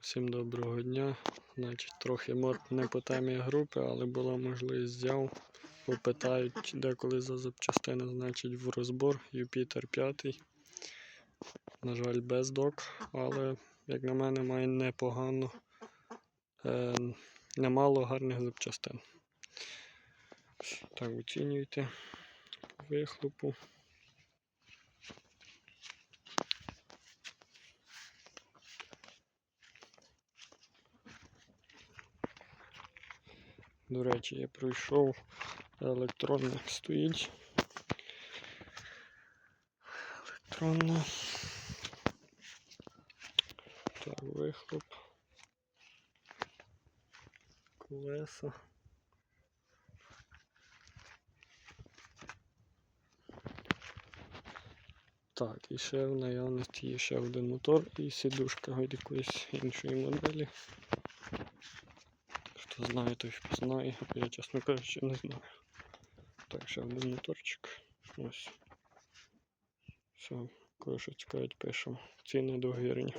Всім доброго дня. Значить, трохи мор не по темі групи, але була можливість взяв. Бо питають деколи за запчастини, значить, в розбор Юпітер 5. На жаль, без док, але, як на мене, має непогано, е, немало гарних запчастин. Так, оцінюйте вихлопу. До речі, я пройшов електронне стоїть. Електронне. Так, вихлоп. Колеса. Так, і ще в наявності є ще один мотор і сідушка від якоїсь іншої моделі. Хто знає, той впізнає. Я, чесно кажучи, не знаю. Так, ще один моторчик. Ось. Все, кое що пишемо. Ціни договірні.